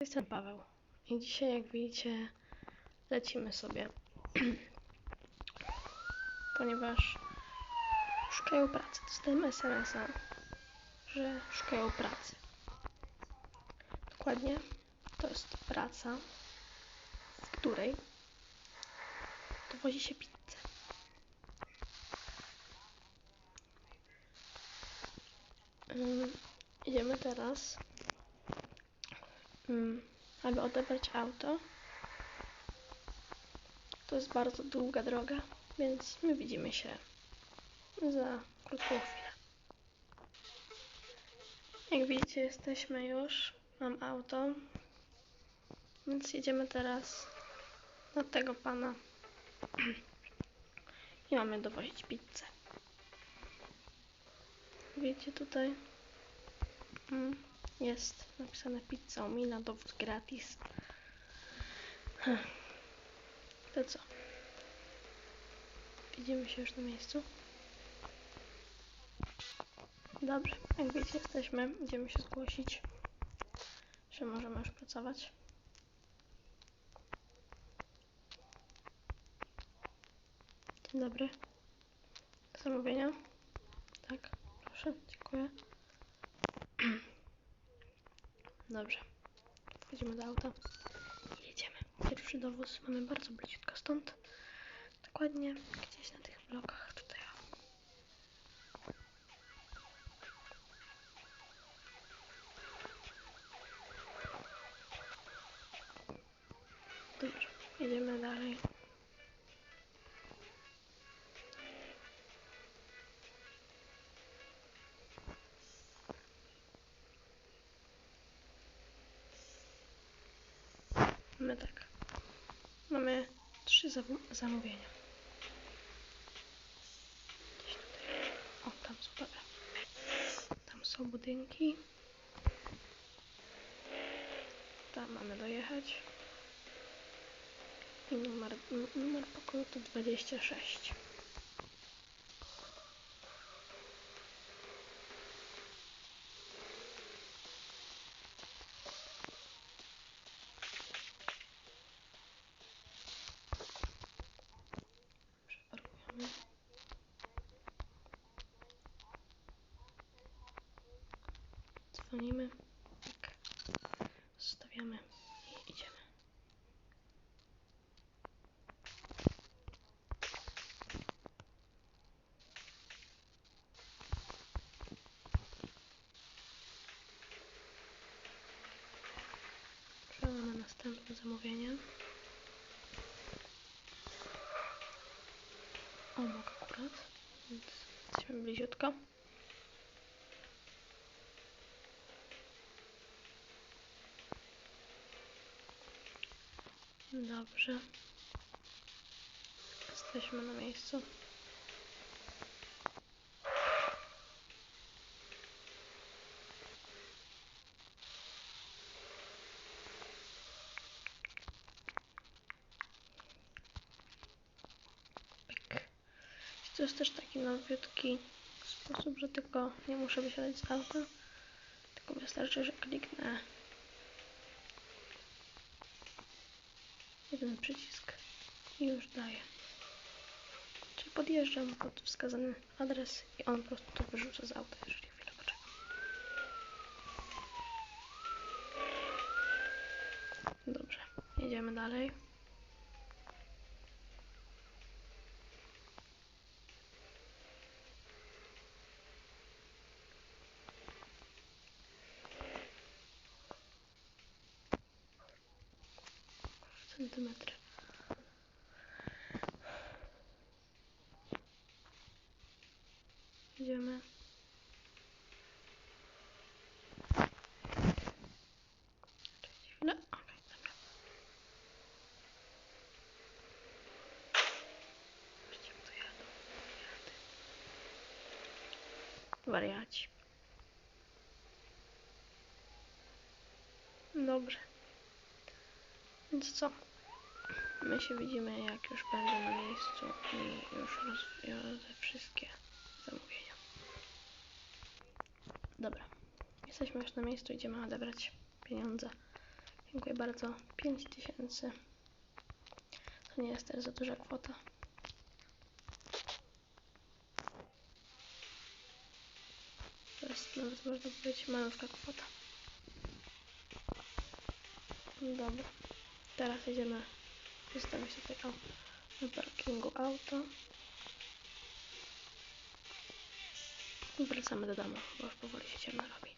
Jestem Paweł i dzisiaj jak widzicie lecimy sobie, ponieważ szukają pracy. Dostałem SMS-a, że szukają pracy. Dokładnie to jest praca, w której dowozi się pizzę. Idziemy teraz mm, aby odebrać auto. To jest bardzo długa droga, więc my widzimy się za krótką chwilę. Jak widzicie, jesteśmy już. Mam auto, więc jedziemy teraz do tego pana i mamy dowozić pizzę. Wiecie tutaj? Mm, jest napisane pizza Omina, dowód gratis. Hm. To co? Widzimy się już na miejscu. Dobrze, jak wiecie, jesteśmy. Idziemy się zgłosić, że możemy już pracować. Dzień dobry. Zamówienia? Tak, proszę, dziękuję. Dobrze. Wchodzimy do auta i jedziemy. Pierwszy dowóz mamy bardzo bliziutko stąd. Dokładnie gdzieś na tych blokach Mamy tak. Mamy trzy zamówienia. O, tam są, dobra. Tam są budynki. Tam mamy dojechać. I numer, numer pokoju to 26. Dzwonimy. Tak. Zostawiamy i idziemy. Że mamy następne zamówienie. obok akurat, więc jesteśmy bliziutko. Dobrze. Jesteśmy na miejscu. To jest też taki nowiutki sposób, że tylko nie muszę wysiadać z auta, tylko wystarczy, że kliknę jeden przycisk i już daję. Czyli podjeżdżam pod wskazany adres i on po prostu wyrzuca z auta, jeżeli chwilę poczekam. Dobrze, jedziemy dalej. Centymetry. Idziemy. Jadę. Wariaci. Dobrze. Więc co? My się widzimy, jak już będę na miejscu i już rozwiozę wszystkie zamówienia. Dobra. Jesteśmy już na miejscu, idziemy odebrać pieniądze Dziękuję bardzo. 5000. To nie jest też za duża kwota. To jest nawet można powiedzieć malutka kwota. Dobra. Teraz jedziemy zostawić tutaj o, na parkingu auto. Wracamy do domu, bo już powoli się ciemno robi.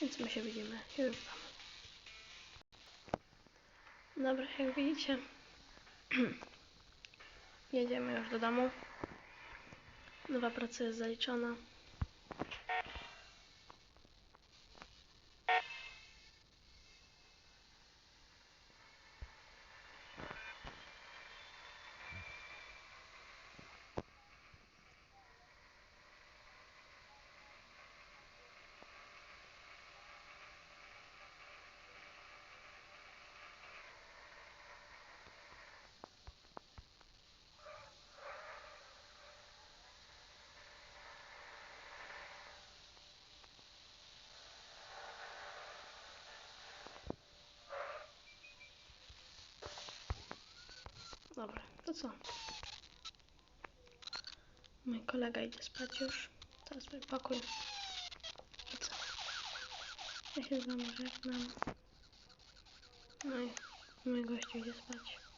Więc my się widzimy już w domu. Dobra, jak widzicie, jedziemy już do domu. Nowa praca jest zaliczona. Dobra, to co? Mój kolega idzie spać już. Teraz mój pokój. I co? Ja się z wami żegnam. No i mój gościu idzie spać.